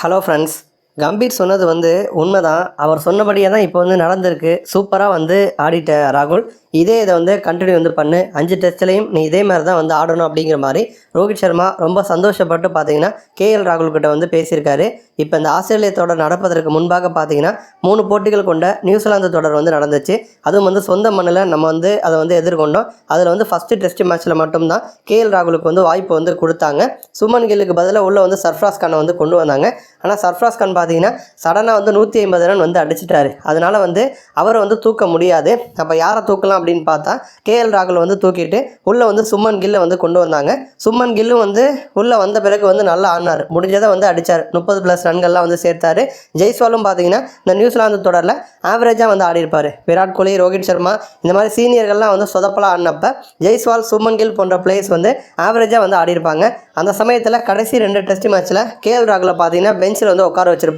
Hello friends Gambhir சொன்னது வந்து உண்மைதான். அவர் சொன்னபடியே தான் இப்போ வந்து நடந்திருக்கு. சூப்பராக வந்து ஆடிட்ட ராகுல். இதே இதை வந்து கண்டினியூ வந்து பண்ணு. அஞ்சு டெஸ்ட்லேயும் நீ இதே மாதிரி தான் வந்து ஆடணும் அப்படிங்கிற மாதிரி ரோஹித் சர்மா ரொம்ப சந்தோஷப்பட்டு பார்த்தீங்கன்னா கேஎல் ராகுல் கிட்ட வந்து பேசியிருக்காரு. இப்போ இந்த ஆஸ்திரேலிய தொடர் நடப்பதற்கு முன்பாக பார்த்தீங்கன்னா மூணு போட்டிகள் கொண்ட நியூசிலாந்து தொடர் வந்து நடந்துச்சு. அதுவும் வந்து சொந்த மண்ணில் நம்ம வந்து அதை வந்து எதிர்கொண்டோம். அதில் வந்து ஃபஸ்ட்டு டெஸ்ட் மேட்ச்சில் மட்டும்தான் கேஎல் ராகுலுக்கு வந்து வாய்ப்பு வந்து கொடுத்தாங்க. சுமன் கில்லுக்கு பதிலாக உள்ளே வந்து சர்ஃப்ராஸ் கானை வந்து கொண்டு வந்தாங்க. ஆனால் சர்ஃப்ராஸ் கான் பார்த்தீங்கன்னா சடனாக வந்து நூற்றி ஐம்பது ரன் வந்து அடிச்சிட்டாரு. அதனால வந்து அவரை வந்து தூக்க முடியாது. அப்போ யாரை தூக்கலாம் அப்படின்னு பார்த்தா கேஎல் ராகுல் வந்து தூக்கிட்டு உள்ளே வந்து சுமன் கில்லை வந்து கொண்டு வந்தாங்க. சுமன் கில்லும் வந்து உள்ளே வந்த பிறகு வந்து நல்லா ஆடினார். முடிஞ்சதை வந்து அடித்தார் முப்பது ப்ளஸ் ரன்கள்லாம் வந்து சேர்த்தாரு. ஜெய்ஸ்வாலும் பார்த்தீங்கன்னா இந்த நியூசிலாந்து தொடரில் ஆவரேஜாக வந்து ஆடிருப்பார் விராட் கோலி ரோஹித் சர்மா இந்த மாதிரி சீனியர்கள்லாம் வந்து சொதப்பலாக ஆடினப்ப ஜெய்ஸ்வால் சுமன் கில் போன்ற பிளேயர்ஸ் வந்து ஆவரேஜாக வந்து ஆடிருப்பாங்க அந்த சமயத்தில் கடைசி ரெண்டு டெஸ்ட் மேட்ச்சில் கேஎல் ராகுல பார்த்தீங்கன்னா பெஞ்சில் வந்து உட்கார வச்சிருப்பாங்க.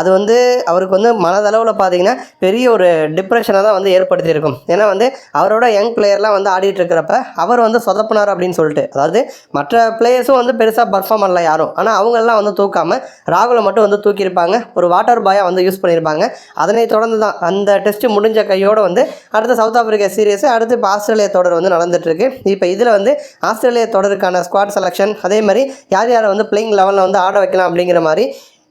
அது வந்து அவருக்கு வந்து மனதளவில் பார்த்தீங்கன்னா பெரிய ஒரு டிப்ரெஷனை தான் வந்து ஏற்படுத்தியிருக்கும். ஏன்னா வந்து அவரோட யங் பிளேயர்லாம் வந்து ஆடிட்டு இருக்கிறப்ப அவர் வந்து சொதப்பினார் அப்படின்னு சொல்லிட்டு. அதாவது மற்ற பிளேயர்ஸும் வந்து பெருசாக பர்ஃபார்ம் பண்ணல யாரும். ஆனால் அவங்கெல்லாம் வந்து தூக்காமல் ராகுலை மட்டும் வந்து தூக்கியிருப்பாங்க. ஒரு வாட்டர் பாயாக வந்து யூஸ் பண்ணியிருப்பாங்க. அதனை தொடர்ந்து தான் அந்த டெஸ்ட் முடிஞ்ச கையோடு வந்து அடுத்து சவுத் ஆப்பிரிக்கா சீரியஸ் அடுத்து இப்போ ஆஸ்திரேலியா தொடர் வந்து நடந்துட்டுருக்கு. இப்போ இதில் வந்து ஆஸ்திரேலியா தொடருக்கான ஸ்குவாட் செலெக்ஷன் அதே மாதிரி யார் யாரை வந்து பிளேயிங் லெவலில் வந்து ஆட வைக்கலாம் அப்படிங்கிற மாதிரி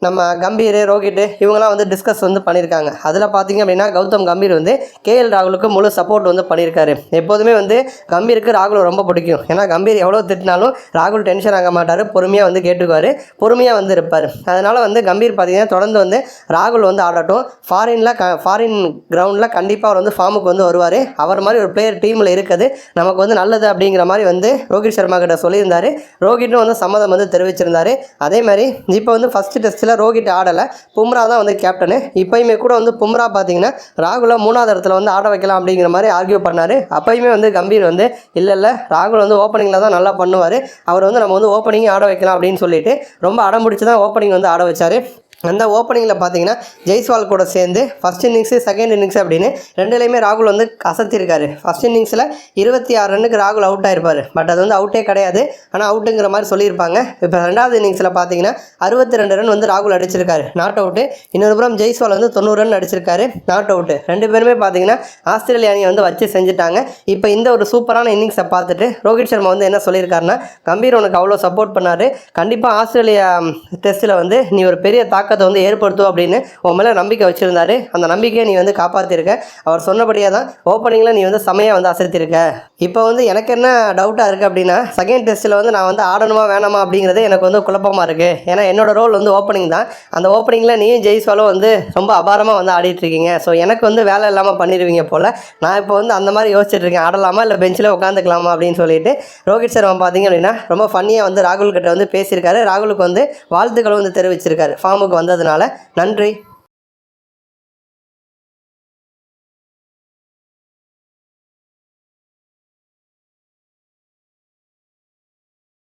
நம்ம கம்பீர் ரோஹித் இவங்கெல்லாம் வந்து டிஸ்கஸ் வந்து பண்ணியிருக்காங்க அதில் பார்த்தீங்க அப்படின்னா கௌதம் கம்பீர் வந்து கேஎல் ராகுலுக்கு முழு சப்போர்ட் வந்து பண்ணியிருக்காரு எப்போதுமே வந்து கம்பீருக்கு ராகுல் ரொம்ப பிடிக்கும். ஏன்னா கம்பீர் எவ்வளோ திட்டினாலும் ராகுல் டென்ஷன் ஆக மாட்டார் பொறுமையாக வந்து கேட்டுக்குவார் பொறுமையாக வந்து இருப்பார். அதனால் வந்து கம்பீர் பார்த்தீங்கன்னா தொடர்ந்து வந்து ராகுல் வந்து ஆடட்டும். ஃபாரினில் க ஃபாரின் கிரவுண்டில் கண்டிப்பாக அவர் வந்து ஃபார்முக்கு வந்து வருவார். அவர் மாதிரி ஒரு பிளேயர் டீமில் இருக்குது. நமக்கு வந்து நல்லது அப்படிங்கிற மாதிரி வந்து ரோஹித் சர்மா கிட்ட சொல்லியிருந்தார். ரோஹிட்டும் வந்து சம்மதம் வந்து தெரிவிச்சிருந்தார். அதே மாதிரி இப்போ வந்து ஃபஸ்ட்டு டெஸ்ட்டில் ரோஹித் ஆடலை. பும்ரா தான் வந்து கேப்டனு இப்போயுமே கூட வந்து பும்ரா பார்த்தீங்கன்னா ராகுலை மூணாவது இடத்துல வந்து ஆட வைக்கலாம் அப்படிங்கிற மாதிரி ஆர்கியூ பண்ணார். அப்போயுமே வந்து கம்பீர் வந்து இல்லை இல்லை ராகுல் வந்து ஓப்பனிங்கில் தான் நல்லா பண்ணுவார். அவர் வந்து நம்ம வந்து ஓப்பனிங் ஆட வைக்கலாம் அப்படின்னு சொல்லிட்டு ரொம்ப அடம் பிடிச்சி தான் ஓப்பனிங் வந்து ஆட வச்சார். அந்த ஓப்பனிங்கில் பார்த்தீங்கன்னா ஜெய்ஸ்வால் கூட சேர்ந்து ஃபஸ்ட் இன்னிங்ஸு செகண்ட் இன்னிங்ஸ் அப்படின்னு ரெண்டுலேயுமே ராகுல் வந்து அசத்திருக்காரு ஃபஸ்ட் இன்னிங்ஸில் இருபத்தி ஆறு ரன்னுக்கு ராகுல் அவுட் ஆயிருப்பார். பட் அது வந்து அவுட்டே கிடையாது. ஆனால் அவுட்டுங்கிற மாதிரி சொல்லியிருப்பாங்க. இப்போ ரெண்டாவது இன்னிங்ஸில் பார்த்தீங்கன்னா அறுபத்தி ரெண்டு ரன் வந்து ராகுல் அடிச்சிருக்காரு. நாட் அவுட்டு இன்னொரு புறம் ஜெய்ஸ்வால் வந்து தொண்ணூறு ரன் அடிச்சிருக்காரு. நாட் அவுட்டு ரெண்டு பேருமே பார்த்தீங்கன்னா ஆஸ்திரேலிய அணியை வந்து வச்சு செஞ்சுட்டாங்க. இப்போ இந்த ஒரு சூப்பரான இன்னிங்ஸை பார்த்துட்டு ரோஹித் சர்மா வந்து என்ன சொல்லியிருக்காருன்னா கம்பீர் உனக்கு அவ்வளோ சப்போர்ட் பண்ணார். கண்டிப்பாக ஆஸ்திரேலியா டெஸ்ட்டில் வந்து நீ ஒரு பெரிய தாக்கம் தாக்கத்தை வந்து ஏற்படுத்தும் அப்படின்னு உன் மேலே நம்பிக்கை வச்சுருந்தாரு. அந்த நம்பிக்கையை நீ வந்து காப்பாற்றிருக்க அவர் சொன்னபடியாக தான் ஓப்பனிங்கில் நீ வந்து செமையாக வந்து அசைத்திருக்க. இப்போ வந்து எனக்கு என்ன டவுட்டாக இருக்குது அப்படின்னா செகண்ட் டெஸ்ட்டில் வந்து நான் வந்து ஆடணுமா வேணாமா அப்படிங்கிறது எனக்கு வந்து குழப்பமாக இருக்குது ஏன்னா என்னோட ரோல் வந்து ஓப்பனிங் தான். அந்த ஓப்பனிங்கில் நீயும் ஜெய்ஸ்வாலும் வந்து ரொம்ப அபாரமாக வந்து ஆடிட்டுருக்கீங்க ஸோ எனக்கு வந்து வேலை இல்லாமல் பண்ணிடுவீங்க போல். நான் இப்போ வந்து அந்த மாதிரி யோசிச்சுட்ருக்கேன் ஆடலாமா இல்லை பெஞ்சில் உட்காந்துக்கலாமா அப்படின்னு சொல்லிட்டு ரோஹித் சர்மா பார்த்தீங்க அப்படின்னா ரொம்ப ஃபன்னியாக வந்து ராகுல் கிட்ட வந்து பேசியிருக்காரு. ராகுலுக்கு வந்து வாழ்த்துக்கள் வந்து தெரிவிச்சிருக்காரு. ஃபார்முக்கு வந்ததுனால நன்றி.